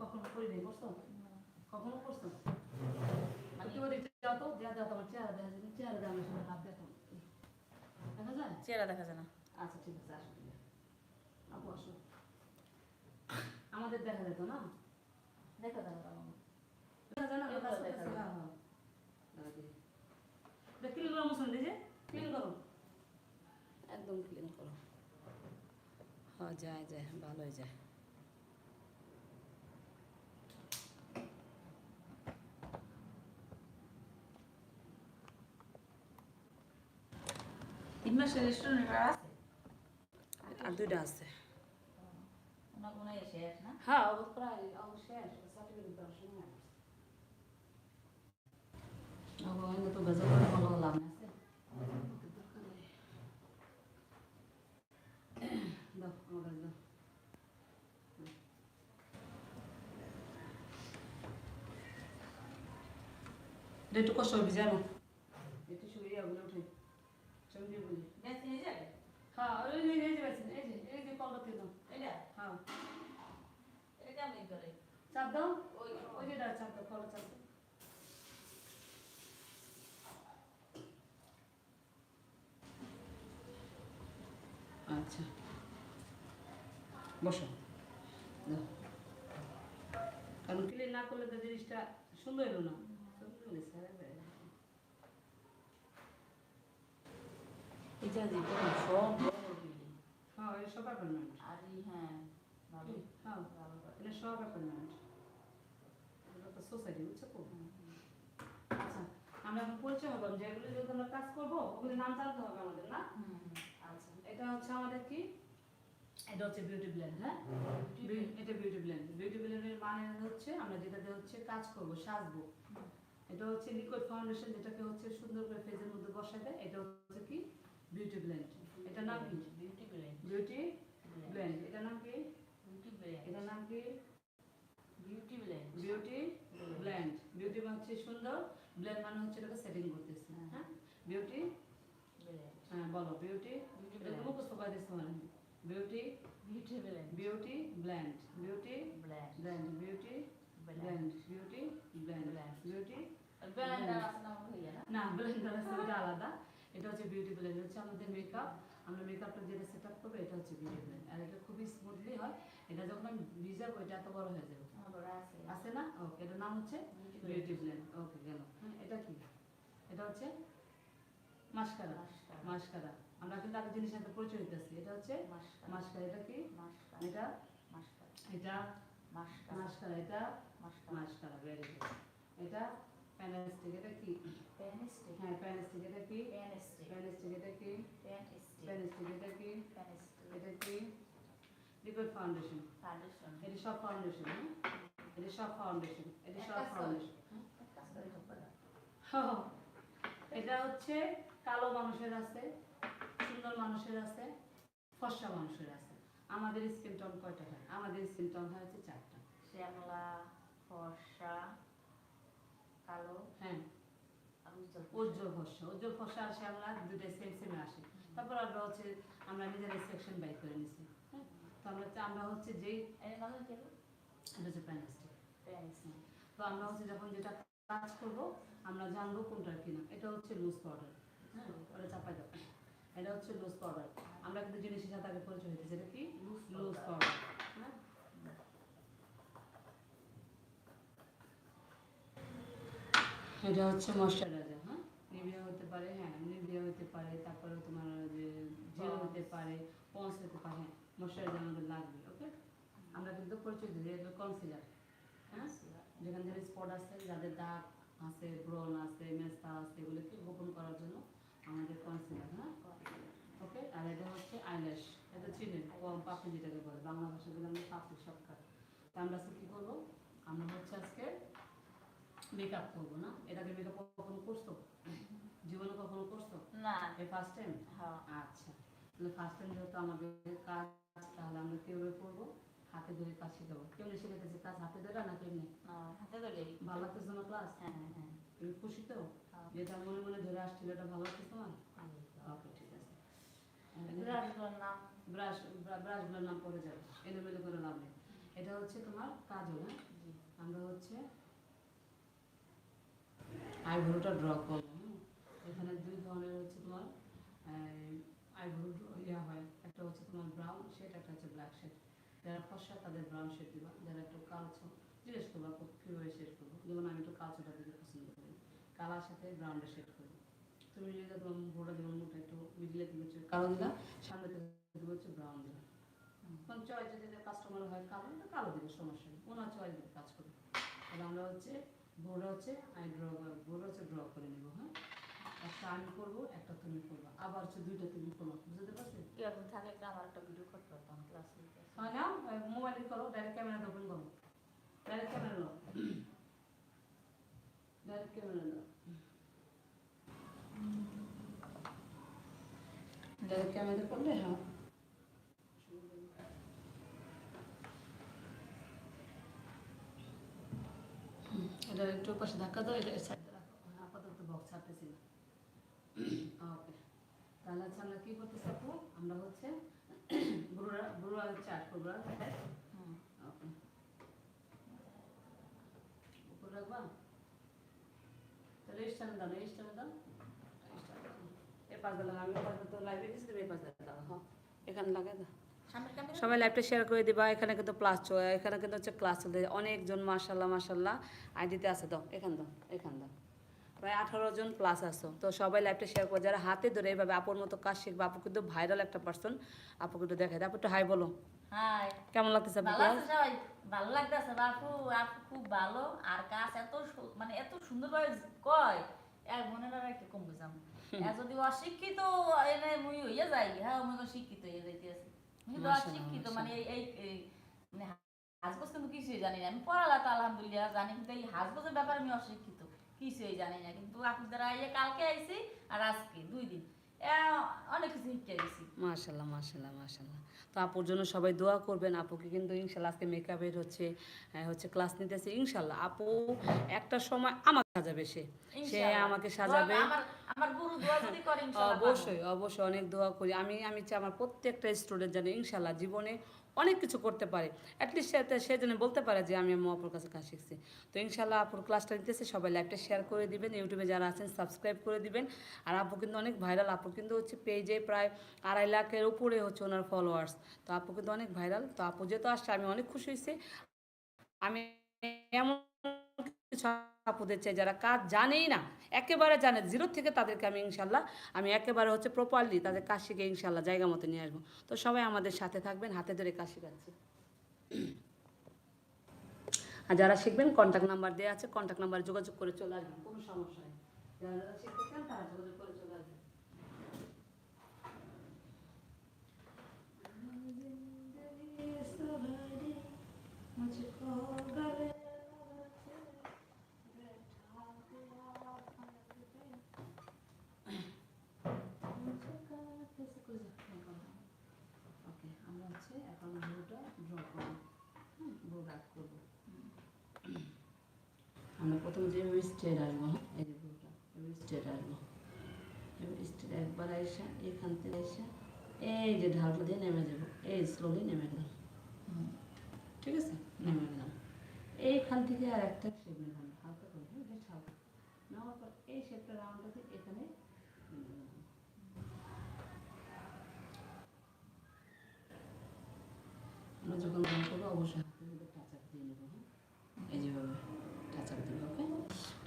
কখনো করি নাই করছ? কখনো করছ? যাও তো তোমার চেহারা দেখা যায় চেহারা দেওয়া আমার সাথে হাত দেখো দেখা যায়? চেহারা দেখা যায় না। আচ্ছা ঠিক আছে আসো তুমি। আপু আসো। আমাদের দেখা যেত না? দেখা যায় না দেখা যায় না? দেখা যায়। হ্যাঁ, হ্যাঁ। ক্লিন করো ক্লিন করো। একদম ক্লিন করো। হ্যাঁ যায় যায় ভালোই যায়। মাসের রেস্টুরেন্ট আছে আর দুইটা আছে হ্যাঁ তো ভালো লাভ আছে একটু কষ্ট হবে জানো একটু শুয়ে ওগুলো উঠে চমকে বলি গ্যাস নিয়ে যাবে হ্যাঁ ওই যে এই যে বেছেন, এই যে এই যে কলকাতা দাও এটা হ্যাঁ এটা কেমন করে চাপ দাও ওই ওই যে চাপ দাও কলা চাপ দাও আচ্ছা বসো। কারণ ক্লিন না করলে তো জিনিসটা সুন্দর এলো না। সুন্দর আরে এটা যে সব বড় বিল্ডিং হ্যাঁ এটা সব অ্যাপার্টমেন্ট আর হ্যাঁ হ্যাঁ এটা সব অ্যাপার্টমেন্ট এটা তো সোসাইটি বুঝছ তো? আচ্ছা আমরা এখন পরিচয় হলাম যেগুলো যেহেতু আমরা কাজ করব ওগুলো নাম জানতে হবে আমাদের না? আচ্ছা। এটা হচ্ছে আমাদের কি? এটা হচ্ছে বিউটি ব্লেন্ড হ্যাঁ? এটা বিউটি ব্লেন্ড বিউটি ব্লেন্ডের মানে হচ্ছে আমরা যেটাতে হচ্ছে কাজ করব সাজবো। এটা হচ্ছে লিকুইড ফাউন্ডেশন যেটাকে হচ্ছে সুন্দর করে ফেজের মধ্যে দেয় এটা হচ্ছে কি? বিউটি ব্লেন্ড এটা নাম কি? বিউটি ব্লেন্ড বিউটি ব্লেন্ড এটা নাম কি? বিউটি ব্লেন্ড এটার নাম কি? Beauty blend beauty blend beauty মানে হচ্ছে সুন্দর ব্লেন্ড মানে হচ্ছে এটাকে সেটিং করতেছে। হ্যাঁ। বিউটি ব্লেন্ড হ্যাঁ বলো বিউটি এটা blend. মুখস্থ করে দিচ্ছে মানে beauty beauty blend beauty blend beauty blend blend beauty blend blend beauty blend. Beauty blender আছে না ব্লেন্ডার আছে ওটা আলাদা। এটা হচ্ছে বিউটি ব্লেন্ড হচ্ছে আমাদের মেকআপ আমরা মেকআপটা যেটা সেট আপ করব এটা হচ্ছে বিউটি ব্লেন্ড আর এটা খুবই স্মুথলি হয়। এটা যখন আমি ভিজাবো এটা এত বড় হয়ে যাবে। বড় আছে। না? ওকে এটার নাম হচ্ছে বিউটি ব্লেন্ড ওকে গেল। হ্যাঁ, এটা কি? এটা হচ্ছে মাস্কারা. মাস্কারা আমরা কিন্তু আগে জিনিস সাথে পরিচয় হইতেছি এটা হচ্ছে মাস্কারা মাস্কারা এটা কি? মাস্কারা এটা? মাস্কারা এটা? মাস্কারা মাস্কারা এটা? মাস্কারা ভেরি গুড এটা? প্যানাস্টিক এটা কি পেনিস্টিক হ্যাঁ প্যানাস্টিক এটা কি পেনিস্টিক প্যানাস্টিক এটা কি পেনিস্টিক প্যানাস্টিক এটা কি পেনিস্টিক এটা কি লিকুইড ফাউন্ডেশন ফাউন্ডেশন এটা সব ফাউন্ডেশন এটা সব ফাউন্ডেশন এটা সব ফাউন্ডেশন এটা হচ্ছে কালো মানুষের আছে সুন্দর মানুষের আছে ফর্সা মানুষের আছে। আমাদের স্কিন টোন কয়টা হয়? আমাদের স্কিন টোন হয় হচ্ছে চারটা। শ্যামলা ফর্সা কালো হ্যাঁ। উজ্জ্বল ফর্সা উজ্জ্বল ফর্সা আর শ্যামলা দুটাই সেম সেমে আসে। তারপর আমরা হচ্ছে আমরা নিজেদের সেকশন বাই করে নিছি। হ্যাঁ? তো আমরা আমরা হচ্ছে যেই প্যানাস্টিক তো আমরা হচ্ছে যখন যেটা কাজ করব আমরা জানব কোনটার কিনা। এটা হচ্ছে লুজ পাউডার হ্যাঁ? ওটা চাপাই দাও। এটা হচ্ছে লুজ পাউডার আমরা কিন্তু জিনিসের সাথে আগে পরিচয় হইতেছে। এটা কি? লুজ পাউডার হ্যাঁ? এটা হচ্ছে ময়শ্চারাইজার হ্যাঁ? নিভিয়া হতে পারে হ্যাঁ নিভিয়া হতে পারে তারপরে তোমার যে জেল হতে পারে পন্স হতে পারে হ্যাঁ ময়শ্চারাইজার আমাদের লাগবে ওকে? আমরা কিন্তু পরিচয় দিই এটা কনসিলার হ্যাঁ? যেখানে যেখানে স্পট আছে যাদের দাগ আছে ব্রণ আছে মেস্তা আছে এগুলোকে গোপন করার জন্য আমাদের কনসিলার হ্যাঁ? ওকে? আর এটা হচ্ছে আইল্যাশ এটা চিনেন পাপড়ি যেটাকে বলে বাংলা ভাষা বলে আমরা পাপড়ি শর্টকাট। তা আমরা আজকে কী করব? আমরা হচ্ছে আজকে মেকআপ করব না? এর আগে মেকআপ কখনো করছ? জীবনে কখনো করছ? না। এই ফার্স্ট টাইম হ্যাঁ। আচ্ছা। তাহলে ফার্স্ট টাইম যেহেতু আমাদের কাজ তাহলে আমরা কীভাবে করব? হাতে ধরে কাজ শিখাবো। কেমনি শিখাতেছি কাজ হাতে ধরে না কেমনি? হাতে ধরে। ভালো লাগতেছে তোমার ক্লাস হ্যাঁ হ্যাঁ হ্যাঁ। তুমি খুশি তো? হ্যাঁ। যেটা মনে মনে ধরে আসছিল এটা ভালো লাগতেছে তোমার? ওকে ঠিক আছে। বিরাটগুলোর নাম? ব্রাশ ব্রাশগুলোর নাম পড়ে যাবে। এলোমেলো করে লাভ নেই। এটা হচ্ছে তোমার কাজল হ্যাঁ? আমরা হচ্ছে আইভ্রোটা ড্র করব হ্যাঁ? এখানে দুই ধরনের হচ্ছে তোমার আইভ্রো ইয়া হয়। একটা হচ্ছে তোমার ব্রাউন শেড একটা হচ্ছে ব্ল্যাক শেড যারা ফর্সা তাদের ব্রাউন শেড দিবা। যারা একটু কালচো, জিজ্ঞেস করবা, খুব কীভাবে শেড করব। যেমন আমি একটু কালচোটা দিতে পছন্দ করি। কালার সাথে ব্রাউনটা শেড করি তুমি যদি তোমার ভোটা যেমন মোটা একটু মিডিলে তুমি হচ্ছে কালো দিলা সামনে দিবে হচ্ছে ব্রাউন দিলা কোন চয়েস যদি কাস্টমার হয় কালো কালো দিবে, সমস্যা নেই। ওনার চয়েস কাজ করবে। তাহলে আমরা হচ্ছে বোর্ডে হচ্ছে আই ড্র বোর্ডে হচ্ছে ড্র করে নেব হ্যাঁ? একটা আমি করব একটা তুমি করব। আবার হচ্ছে দুইটা তুমি করব বুঝতে পারছি এরকম থাকলে একটা আমার একটা ভিডিও করতে পারতাম ক্লাস হয় না মোবাইলে করো ডাইরেক্ট ক্যামেরা ওপেন করো। ডাইরেক্ট ক্যামেরা নাও। ডাইরেক্ট ক্যামেরা নাও। ডাইরেক্ট ক্যামেরা করলে হ্যাঁ। এটা একটু পাশে ধাক্কা দাও এটা সাইডে রাখো আপাতত বক্স ছাড়তেছি না ওকে তাহলে হচ্ছে আমরা কী করতেছি আপু আমরা হচ্ছে বুড়া বুড়া চাট করব ওকে উপর রাখবা তাহলে এই স্ট্যান্ড দাও এই স্ট্যান্ড দাও এই দাও। দিলাম আমি পাশ তো লাইভে দিচ্ছি এই পাশ দাও হ্যাঁ এখানে লাগাই দাও সবাই লাইভটা শেয়ার করে দিবা এখানে কিন্তু চলে এখানে কিন্তু হচ্ছে ক্লাস চলতে অনেকজন মাশাল্লাহ মাশাল্লাহ আইডিতে আছে দাও এখান দাও এখান দাও। প্রায় আঠারো জন প্লাস আসো তো সবাই লাইভটা শেয়ার করে যারা হাতে ধরে এইভাবে আপুর মতো কাজ শিখবে আপু কিন্তু ভাইরাল একটা পার্সন আপু কিন্তু দেখায় আপু একটু হাই বলো। হাই কেমন লাগতেছে আপু ভালো আছে লাগতেছে বাপু আপু? খুব ভালো। আর কাজ এত মানে এত সুন্দরভাবে কয়। এক মনে না রাখতে কম বুঝাম যদি অশিক্ষিত এনে মুই হইয়া যাই হ্যাঁ মুই শিক্ষিত হয়ে যাইতেছি। মুই তো শিক্ষিত মানে এই মানে হাজগোজ কিন্তু কিছুই জানি না। আমি পড়ালা তো আলহামদুলিল্লাহ জানি কিন্তু এই হাজগোজের ব্যাপারে আমি অশিক্ষিত। কিছুই জানি না। কিন্তু আপনাদের এই কালকে আইছি আর আজকে দুই দিন। অনেক কিছু শিখে গেছি মাশাল্লাহ মাশাল্লাহ মাশাল্লাহ তো আপুর জন্য সবাই দোয়া করবেন। আপুকে কিন্তু ইনশাল্লাহ আজকে মেকআপের হচ্ছে হচ্ছে ক্লাস নিতেছে। ইনশাল্লাহ আপু একটা সময় আমাকে সাজাবে সে। সে আমাকে সাজাবে। অবশ্যই অবশ্যই অনেক দোয়া করি। আমি আমি চাই আমার প্রত্যেকটা স্টুডেন্ট যেন ইনশাল্লাহ জীবনে অনেক কিছু করতে পারে। অ্যাটলিস্ট সে সে যেন বলতে পারে যে, আমি আমার আপুর কাছে কাজ শিখছি। তো ইনশাল্লাহ আপুর ক্লাসটা নিতেছে, সবাই লাইভটা শেয়ার করে দিবেন। ইউটিউবে যারা আছেন সাবস্ক্রাইব করে দিবেন। আর আপু কিন্তু অনেক ভাইরাল আপু কিন্তু হচ্ছে পেজে প্রায় আড়াই লাখের উপরে হচ্ছে ওনার ফলোয়ার্স তো আপু কিন্তু অনেক ভাইরাল তো আপু যেহেতু আসছে, আমি অনেক খুশি হয়েছি। আমি এমন আপুদের চাই যারা কাজ জানেই না একেবারে জানে জিরো থেকে তাদেরকে আমি ইনশাল্লাহ আমি একেবারে হচ্ছে প্রপারলি তাদের কাজ শিখে ইনশাল্লাহ জায়গা মতো নিয়ে আসবো তো সবাই আমাদের সাথে থাকবেন হাতে ধরে কাজ শেখাচ্ছি আর যারা শিখবেন কন্ট্যাক্ট নাম্বার দেওয়া আছে কন্ট্যাক্ট নাম্বারে যোগাযোগ করে চলে আসবেন কোনো সমস্যা নেই যারা যারা শিখতে চান তারা যোগাযোগ করে চলে আসবেন मुझको হচ্ছে এখন ব্লুটা ড্র করব। হ্যাঁ ব্লু রাখ করব। আমরা প্রথমে যে স্টেট আসব হ্যাঁ এই যে ব্লুটা স্টেট আসব। স্টেট একবার এসে এখান থেকে এসে এই যে ঢালটা দিয়ে নেমে যাব, এই স্লোলি নেমে গেলাম। ঠিক আছে? নেমে গেলাম। এইখান থেকে আর একটা শেপ নিলাম, হালকা করে হ্যাঁ নেওয়ার পর এই শেপটা রাউন্ডটাতে আমরা যখন রং করব অবশ্যই হাতের মধ্যে টাচ দিয়ে নেব হ্যাঁ? এই যেভাবে টাচ আপ দেবো ওকে?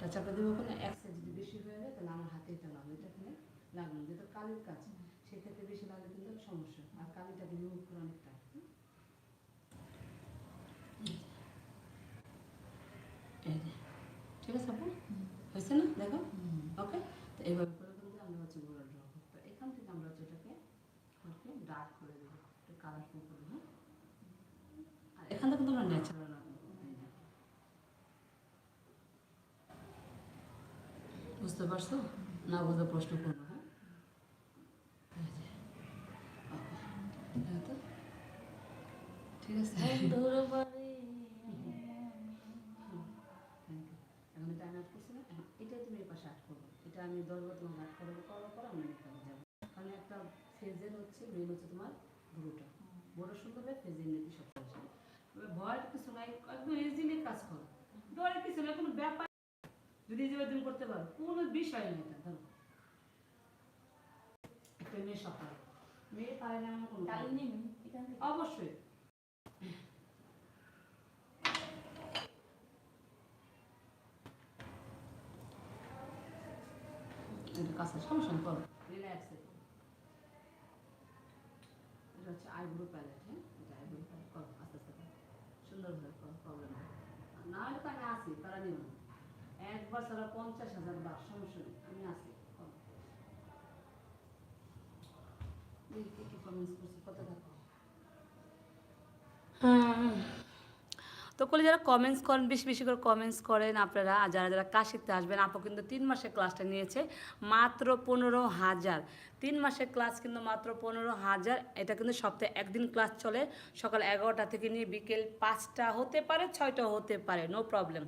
টাচ আপ দেবো ওখানে এক সাইড যদি বেশি হয়ে যায় তাহলে আমার হাতে এটা লাগবে এটা এখানে লাগবে যেহেতু কালির কাজ সেক্ষেত্রে বেশি লাগলে কিন্তু সমস্যা আর কালিটা রিমুভ করে অনেক টাইম ঠিক আছে আপু? হয়েছে না? দেখো? ওকে? তো এইভাবে করে কিন্তু আমরা হচ্ছে গোড়া ড্র করব তো এখান থেকে আমরা হচ্ছে এটাকে ওকে ডার্ক করে দেবো একটু কালারফুল করব হ্যাঁ আর এখান থেকে কিন্তু আমরা ন্যাচারাল বুঝতে পারছ না বুঝতে প্রশ্ন করব হ্যাঁ। ঠিক আছে. এখন এটা আমি আট করছি না এটাই তুমি এই পাশে আট করব এটা আমি দশবার তোমাকে আট করব করার পর আমি এখানে যাব কারণ একটা ফেজের হচ্ছে মেন হচ্ছে তোমার বুড়োটা বড় সুন্দর ফেজের নীতি সব ভয়ের কিছু নাই একদম ইজিলি কাজ করো। কিছু ম্যাক্সিমাম কোনো ব্যাপার যদি যে দিন করতে পারো কোনো বিষয় নেই এটা ধরো। একটা মেয়ে সকাল। মেয়ে পারে না কোনো ব্যাপার নেই। অবশ্যই। কাছে সমস্যা করো রিল্যাক্সে এটা হচ্ছে আইব্রো প্যালেট হ্যাঁ এটা আইব্রো প্যালেট করো আস্তে আস্তে করো সুন্দরভাবে করো প্রবলেম না হলে তো তারা নিব একবার পঞ্চাশ হাজার বার, সমস্যা নেই, আমি দেখি কি কি কমেন্টস তো কলে যারা কমেন্টস করেন, বেশি বেশি করে কমেন্টস করেন আপনারা, আর যারা যারা কাজ শিখতে আসবেন, আপু কিন্তু তিন মাসের ক্লাসটা নিয়েছে, মাত্র পনেরো হাজার। তিন মাসের ক্লাস কিন্তু মাত্র পনেরো হাজার। এটা কিন্তু সপ্তাহে একদিন ক্লাস চলে, সকাল এগারোটা থেকে নিয়ে বিকেল পাঁচটা হতে পারে, ছয়টা হতে পারে নো প্রবলেম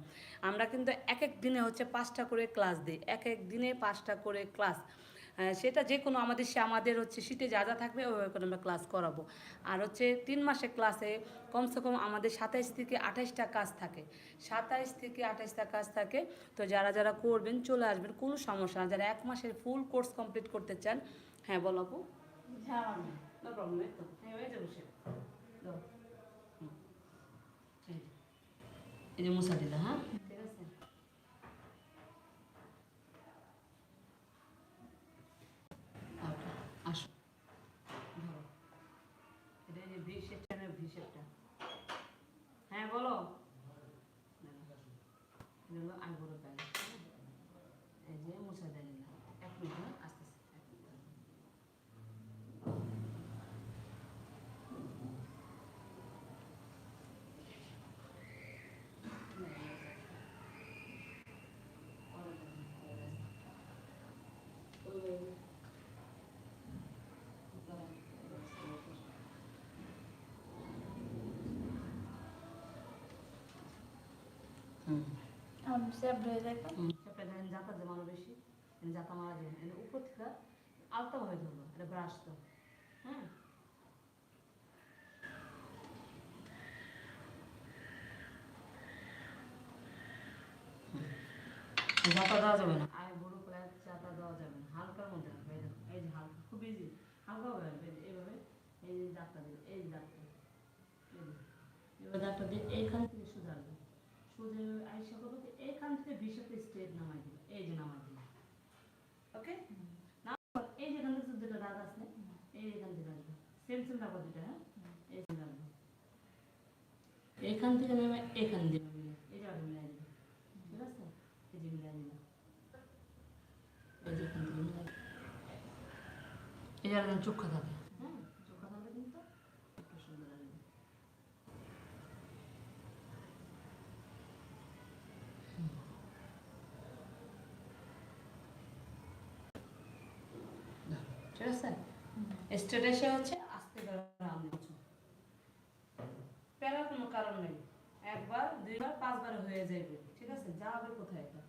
আমরা কিন্তু এক এক দিনে হচ্ছে পাঁচটা করে ক্লাস দিই, এক এক দিনে পাঁচটা করে ক্লাস সেটা যে কোনো আমাদের সে আমাদের হচ্ছে শীতে যা যা থাকবে ওইভাবে করে আমরা ক্লাস করাবো। আর হচ্ছে তিন মাসে ক্লাসে কমসে কম আমাদের সাতাইশ থেকে আঠাইশটা কাজ থাকে। সাতাইশ থেকে আঠাইশটা কাজ থাকে। তো যারা যারা করবেন চলে আসবেন কোনো সমস্যা না। যারা এক মাসের ফুল কোর্স কমপ্লিট করতে চান হ্যাঁ বলো আপু। তো। হ্যাঁ। এই যে। এই যে মুসা দিলা হ্যাঁ? হ্যাঁ বলো এটা হলো আইবুড়ো প্যান এই যে মুসা দিয়ে নিলাম এক মিনিট হ্যাঁ আস্তে আস্তে এক মিনিট হুম। হয়ে যায় সেটা দেখেন জাতা জমানো বেশি জাতা মারা যায়। এখানে উপর থেকে আলতাভাবে ধরবো এটা ব্রাশ তো। হ্যাঁ জাতা দেওয়া যাবে না। প্লাস জাতা দেওয়া যাবে না হালকার মধ্যে রাখবে এই যে হালকা খুব ইজি হালকা হবে এইভাবে এই যে দিবে এই। এবার দিয়ে এইখান আইসা করব কি এইখান থেকে বিশাতে স্ট্রেট নামাই দিবে এই যে নামাই দিবে ওকে এই যে এখান থেকে দুটো দাগ আছে, এই এখান থেকে আসবে। সেম সেম রাখব দুটো হ্যাঁ? এই এইখান থেকে নেমে এখান দিয়ে মিলে এই জায়গাটা মিলাই দিবে ঠিক আছে? এই যে মিলাই দিলাম এই যে এখান থেকে মিলাই এই জায়গাটা চোখা থাকে হ্যাঁ চোখা থাকলে কিন্তু একটু সুন্দর আসবে ঠিক আছে স্টেট এসে হচ্ছে আস্তে হচ্ছে। প্যারার কোনো কারণ নেই। একবার দুইবার পাঁচবার হয়ে যাবে ঠিক আছে? যাবে কোথায় এটা?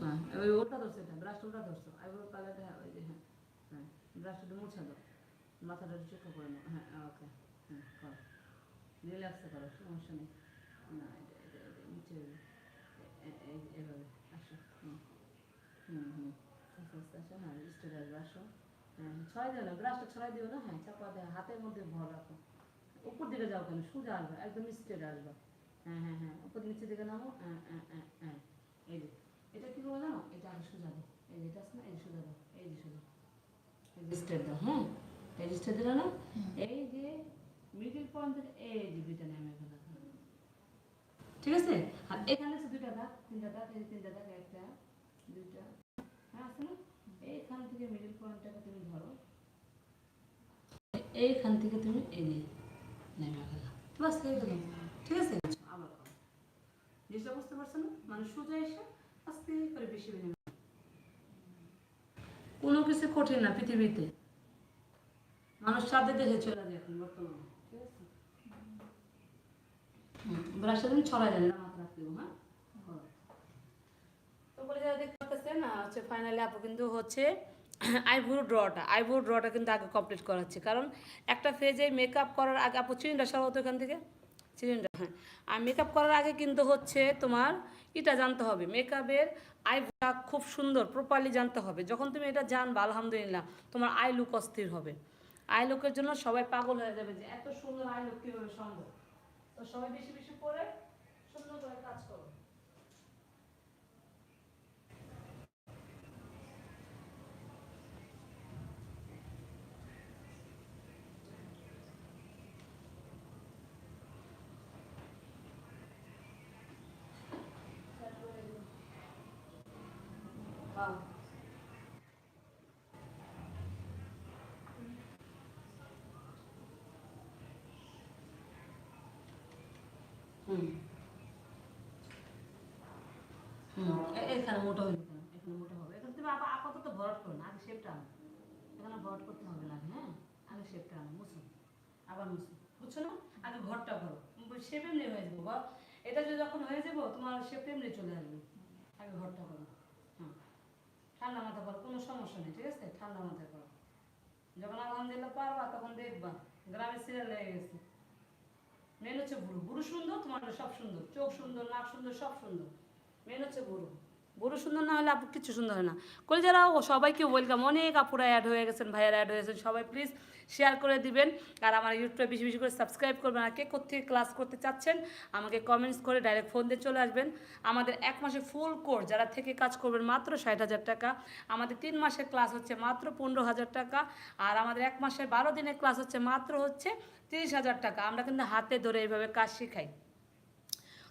হ্যাঁ। ওই ওটা ধরছো এটা ব্রাশ ওটা ধরছো। আইব্রো কালারটা ওই যে হ্যাঁ হ্যাঁ। ব্রাশটা মুছে দাও। মাথাটা চোখে করে নাও। হ্যাঁ ওকে হ্যাঁ করো। রিল্যাক্সে করো সমস্যা নেই। না এটা এটা এভাবে আসো হুম। হুম হুম। আস্তে আস্তে আসো হ্যাঁ আসবে আসো। হ্যাঁ ছড়াই দিও না ব্রাশটা ছড়াই দিও না হ্যাঁ চাপা দেয় হাতের মধ্যে ভর রাখো। উপর দিকে যাও কেন? সোজা আসবে একদম স্ট্রেট আসবে। হ্যাঁ হ্যাঁ হ্যাঁ উপর দিকে নামো হ্যাঁ হ্যাঁ হ্যাঁ হ্যাঁ এই যে এটা কি করব জানো? এটা আগে সোজা দাও। এই যে এটা আছে না এই সোজা দাও এই যে সোজা। স্ট্রেট দাও হ্যাঁ এই যে স্ট্রেট দিলে না এই যে মিডিল পয়েন্ট থেকে এই যে দুইটা নেমে গেল ঠিক আছে? আর এখানে আছে দুইটা দাগ, তিনটা দাগ, এই তিনটা দাগ, একটা, দুইটা। হ্যাঁ আছে না? এইখান থেকে মিডিল পয়েন্টটাকে তুমি ধরো। এইখান থেকে তুমি এই বাস গেল ঠিক আছে? আবার জিনিসটা বুঝতে পারছ না? মানে সোজা এসে আস্তে করে বেশি নেমে কোনো কিছু কঠিন না পৃথিবীতে। মানুষ সাথে দেশে চলে যায় এখন বর্তমানে। তুমি ছড়াই না রাখতে হ্যাঁ? ফাইনালি আপু কিন্তু হচ্ছে ড্রটা ড্রটা কিন্তু আগে কমপ্লিট করাচ্ছি। কারণ একটা ফেজে মেকআপ করার আগে, আপু চিনিটা সরাও তো এখান থেকে? চিনিটা হ্যাঁ। আর মেকআপ করার আগে কিন্তু হচ্ছে তোমার, এটা জানতে হবে মেকআপের আইব্রোটা খুব সুন্দর প্রপারলি জানতে হবে। যখন তুমি এটা জানবা, আলহামদুলিল্লাহ, তোমার আই লুক অস্থির হবে। আই লুকের জন্য সবাই পাগল হয়ে যাবে যে এত সুন্দর আই কীভাবে সম্ভব তো সবাই বেশি বেশি করে সুন্দর করে কাজ করো। হ্যাঁ। হুম হুম এখানে মোটা এখানে মোটা হবে। এখানে তুমি আপা- আপাতত ভরাট করো না, আগে শেপটা আনো। এখানে ভরাট করতে হবে না হ্যাঁ? আগে শেপটা আনো, মুছো। আবার মুছো। বুঝছ না? আগে ঘরটা করো শেপ এমনি হয়ে যাব এটা যে যখন হয়ে যাব, তোমার শেপ এমনি চলে আসবে। আগে ঘরটা করো হুম। ঠান্ডা মাথা করো কোনো সমস্যা নেই, ঠিক আছে? ঠান্ডা মাথায় করো যখন আলহামদুলিল্লাহ পারবা, তখন দেখবা। গ্রামের সিরিয়াল লেগে গেছে। মেন হচ্ছে বুড়ো। বুড়ো সুন্দর তোমার সব সুন্দর। চোখ সুন্দর, নাক সুন্দর, সব সুন্দর। মেন হচ্ছে বুড়ো। বুড়ো সুন্দর না হলে আপু কিছু সুন্দর হয় না। কই যারা সবাইকে ওয়েলকাম অনেক আপুরা অ্যাড হয়ে গেছেন, ভাইয়ারা অ্যাড হয়ে গেছেন। সবাই প্লিজ শেয়ার করে দিবেন। আর আমার ইউটিউবে বেশি বেশি করে সাবস্ক্রাইব করবেন। আর কে কোথেকে ক্লাস করতে চাচ্ছেন, আমাকে কমেন্টস করে ডাইরেক্ট ফোন দিয়ে চলে আসবেন। আমাদের এক মাসে ফুল কোর্স যারা থেকে কাজ করবেন মাত্র ষাট হাজার টাকা। আমাদের তিন মাসের ক্লাস হচ্ছে মাত্র পনেরো হাজার টাকা। আর আমাদের এক মাসের বারো দিনের ক্লাস হচ্ছে মাত্র হচ্ছে তিরিশ হাজার টাকা। আমরা কিন্তু হাতে ধরে এইভাবে কাজ শেখাই।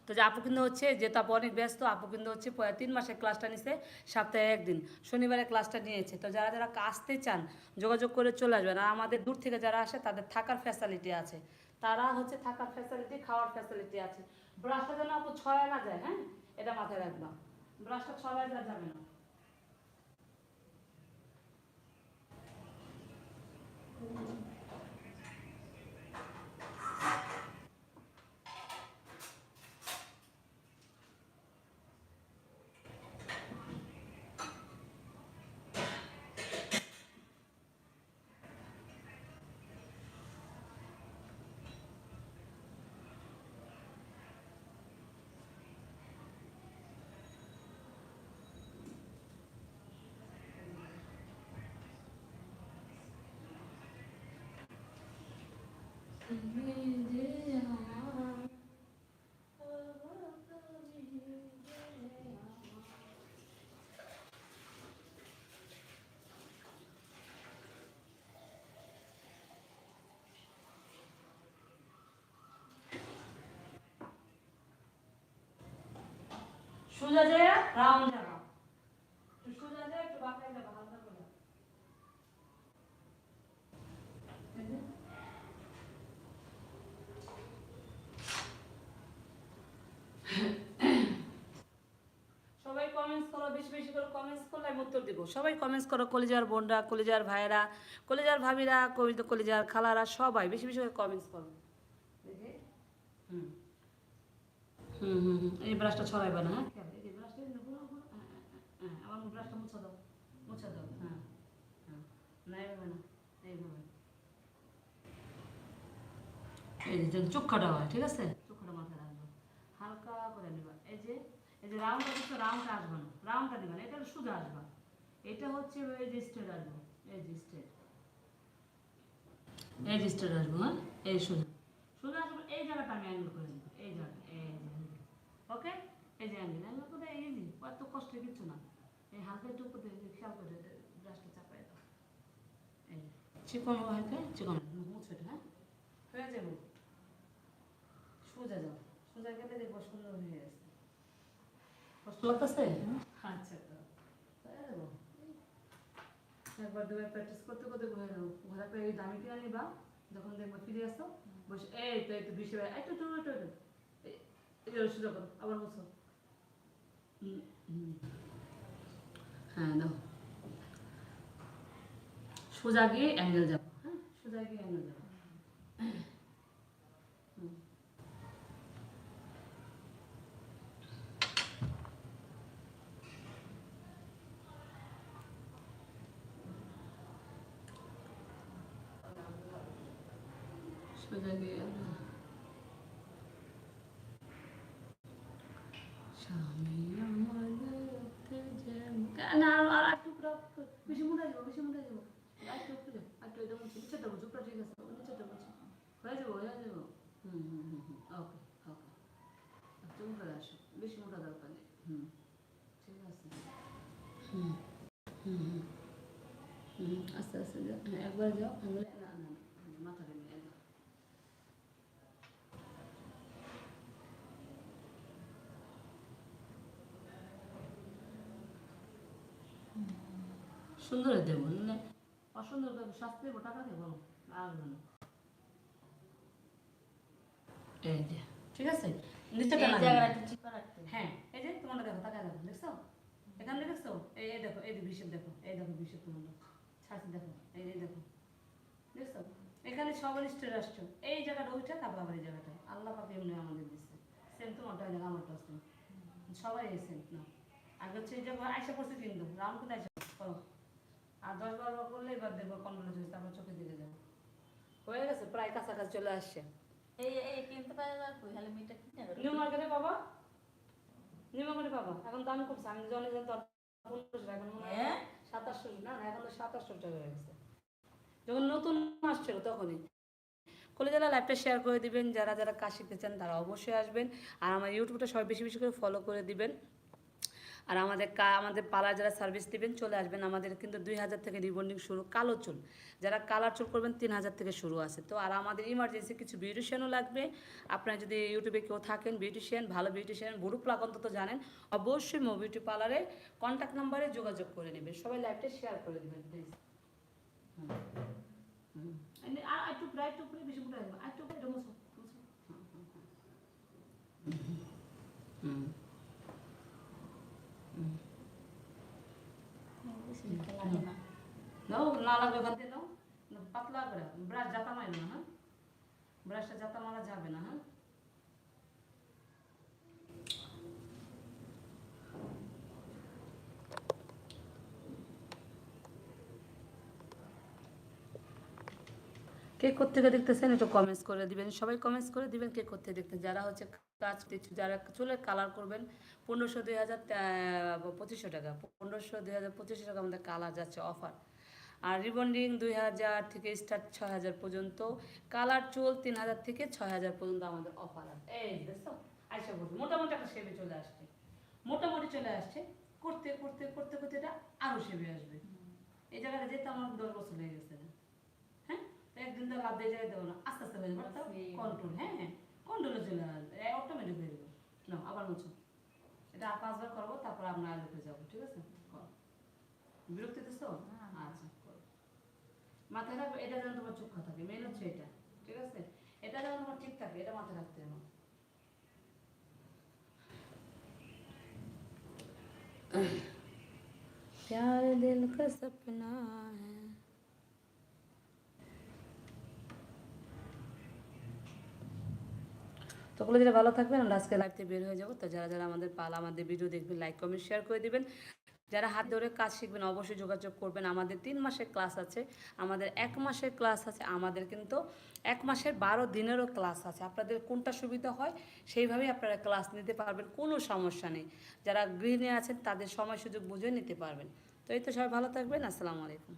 তো যে আপু কিন্তু হচ্ছে, যেহেতু আপু অনেক ব্যস্ত, আপু কিন্তু হচ্ছে তিন মাসের ক্লাসটা নিছে, সপ্তাহে একদিন। শনিবারে ক্লাসটা নিয়েছে। তো যারা যারা আসতে চান, যোগাযোগ করে চলে আসবেন। আর আমাদের দূর থেকে যারা আসে, তাদের থাকার ফ্যাসিলিটি আছে। তারা হচ্ছে থাকার ফ্যাসিলিটি খাওয়ার ফ্যাসিলিটি আছে। ব্রাশটা যেন আপু ছয় না যায় হ্যাঁ? এটা মাথায় রাখবা। ব্রাশটা ছয় যা যাবে না। সোজা যায় রাউন্ড যাবা একটু সোজা যায় একটু বাঁকায় যাবা হালকা করে এই যে। সবাই কমেন্টস করো বেশি বেশি করে কমেন্টস করলে আমি উত্তর দিব। সবাই কমেন্টস করো কলেজার বোনরা কলেজার ভাইয়েরা কলেজার ভাবিরা কবি- কলেজার খালারা সবাই বেশি বেশি করে কমেন্টস করো। দেখে? হুম। হুম হুম হুম। এই ব্রাশটা ছড়াইবে না হ্যাঁ? এই ব্রাশটা হ্যাঁ, হ্যাঁ, হ্যাঁ, হ্যাঁ, আমার ব্রাশটা মুছে দাও মুছে দাও। হ্যাঁ হ্যাঁ। না এইভাবে না এইভাবে। এই যে চোখাটা হয় ঠিক আছে? চোখাটা মাথায় রাখব। হালকা করে নিবা। এই যে এই যে রাউন্ডটা দিচ্ছ রাউন্ডটা আসবে না। রাউন্ডটা দিবা না এটা শুধু আসবা। এটা হচ্ছে স্টেট আসব যে স্টেট আসব হ্যাঁ? এই সোজা সোজা আসব এই জায়গাটা আমি অ্যাঙ্গেল করে দিব এই জায়গা এই ওকে এই যে অ্যাঙ্গেল অ্যাঙ্গেল করে ইজি এত কষ্টের কিছু না। এই হালকা একটু উপর দিয়ে খেয়াল করে ব্রাশটা চাপাই দাও। এই। চিকন হালকা চিকন মুছে এটা হ্যাঁ? হয়ে যাবে। সোজা যাও সোজা গেলে দেখব সুন্দর হয়ে গেছে। কষ্ট লাগতেছে? আচ্ছা হয়ে। যাব একবার দুবার প্র্যাকটিস করতে করতে ঘুরে নেব ঘোরা করে এই দামি কিনে নিবা যখন দেখব ফিরে আসো বসে এই তো এই তো বিষে একটু একটু একটু একটু এই- সোজা করো আবার বসো। হ্যাঁ দাও। সোজা গিয়ে অ্যাঙ্গেল যাব হ্যাঁ? সোজা গিয়ে অ্যাঙ্গেল যাব হুম। সোজা গিয়ে স্বামী আমার দেখতে যেমন- না আর আর একটু উপরে up কর। বেশি মোটা যাব বেশি মোটা যাব আর একটু উপরে যাও, আর একটু এটা বলছি নিচেটা বলছি উপরে ঠিক আছে নিচেটা বলছি হয়ে যাব হয়ে যাব। হুম হুম হুম হুম ওকে ওকে। একটু মোটা আসো বেশি মোটা দরকার নেই। হুম ঠিক আছে। হুম হুম হুম হুম আস্তে আস্তে যাও। হ্যাঁ একবার যাও আঙুলে না না না মাথাটা নিয়ে যাও সুন্দর দেবো মানে অসুন্দর দেবো শাস্তি দেবো টাকা দেবো না। এই যে ঠিক আছে? নিচেটা না জায়গাটা একটু চিপা রাখতে। হ্যাঁ এই যে তোমার দেখো তাকায় দেখো দেখছ? এখানে দেখছ? এই এই দেখো এই যে দেখো এই দেখো বিশেপ তোমার ছাড়ছি দেখো এই এই দেখো। দেখছ? এখানে সবার স্টেজ আসছো এই জায়গাটা ওইটা তারপর আবার এই জায়গাটা। আল্লাহ পাকে এমনি আমাদের দিচ্ছে সেম তোমারটা ওই জায়গা আমারটা সবাই এই সেম না। আগে হচ্ছে এই জায়গা কিন্তু করে আইসা করো আর দশ বারো বার করলে এবার দেখব কন্ট্রোল হচ্ছে তারপর চোখের দিকে যাব। হয়ে গেছে প্রায় কাছাকাছি চলে আসছে। এই এই কিনতে পারে না কই খালি মিটা কিনে নিউ মার্কেটে পাবা? নিউ মার্কেটে পাবা? এখন দাম কমছে আমি জানি যে তোর এখন মনে হয় হ্যাঁ? সাতাশশো না এখন তো সাতাশশো টাকা হয়ে গেছে। যখন নতুন আসছিল তখনই। কলেজেরা লাইভটা শেয়ার করে দিবেন যারা যারা কাজ শিখতে চান তারা অবশ্যই আসবেন। আর আমার ইউটিউবটা সবাই বেশি বেশি করে ফলো করে দিবেন। আর আমাদের কা আমাদের পার্লার যারা সার্ভিস দিবেন চলে আসবেন আমাদের কিন্তু দুই হাজার থেকে রিবন্ডিং শুরু কালো চুল। যারা কালার চুল করবেন তিন হাজার থেকে শুরু আছে। তো আর আমাদের ইমার্জেন্সি কিছু বিউটিশিয়ানও লাগবে। আপনারা যদি ইউটিউবে কেউ থাকেন বিউটিশিয়ান ভালো বিউটিশিয়ান বুড়ো প্লাক অন্তত জানেন অবশ্যই মো বিউটি পার্লারে কন্ট্যাক্ট নাম্বারে যোগাযোগ করে নেবেন। সবাই লাইভটা শেয়ার করে দেবেন প্লিজ আর একটু প্রায় একটু করে বেশি করে আর একটু করে মুছো মুছো। হুম বেশি মিটা লাগে না নাও না লাগবে না, পাতলা করে ব্রাশ জাতা না হ্যাঁ? ব্রাশটা জাতা মারা যাবে না হ্যাঁ? কে কোথেকে দেখতেছেন একটু কমেন্টস করে দিবেন। সবাই কমেন্টস করে দিবেন কে কোথেকে দেখতে যারা হচ্ছে কাজ দিচ্ছে যারা চুলের কালার করবেন পনেরোশো দুই হাজার পঁচিশশো টাকা পনেরোশো দুই হাজার পঁচিশশো টাকা আমাদের কালার যাচ্ছে অফার আর রিবন্ডিং দুই হাজার থেকে স্টার্ট ছয় হাজার পর্যন্ত কালার চুল তিন হাজার থেকে ছয় হাজার পর্যন্ত আমাদের অফার আছে। এই দেখছ বলছি মোটামুটি একটা সেবে চলে আসছে। মোটামুটি চলে আসছে করতে করতে করতে করতে এটা আরও সেবে আসবে। এই জায়গাটা যেতে আমার দশ বছর লেগে গেছে হ্যাঁ? তো একদিন তো লাভ দিয়ে যাই দেবো না আস্তে আস্তে হয়ে যাবে। কন্ট্রোল হ্যাঁ হ্যাঁ কন্ট্রোলে চলে আসবে অটোমেটিক হয়ে যাবে। না আবার মুছো। এটা পাঁচবার করব তারপর আমরা আলোকে যাব ঠিক আছে? বিরক্তি করো মাথায় রাখবে এটা যেন তোমার চোখা থাকে মেন হচ্ছে এটা ঠিক আছে এটা যেন তোমার ঠিক থাকে এটা মাথায় রাখতে হবে प्यार दिल का सपना है তো বলে যেটা ভালো থাকবেন আমরা আজকে লাইভ থেকে বের হয়ে যাবো তো যারা যারা আমাদের পাল আমাদের ভিডিও দেখবেন লাইক কমেন্ট শেয়ার করে দিবেন যারা হাত ধরে কাজ শিখবেন, অবশ্যই যোগাযোগ করবেন। আমাদের তিন মাসের ক্লাস আছে। আমাদের এক মাসের ক্লাস আছে। আমাদের কিন্তু এক মাসের বারো দিনেরও ক্লাস আছে। আপনাদের কোনটা সুবিধা হয়, সেইভাবেই আপনারা ক্লাস নিতে পারবেন। কোনো সমস্যা নেই। যারা গৃহিণী আছেন, তাদের সময় সুযোগ বুঝে নিতে পারবেন। তো এই তো সবাই ভালো থাকবেন। আসসালামু আলাইকুম।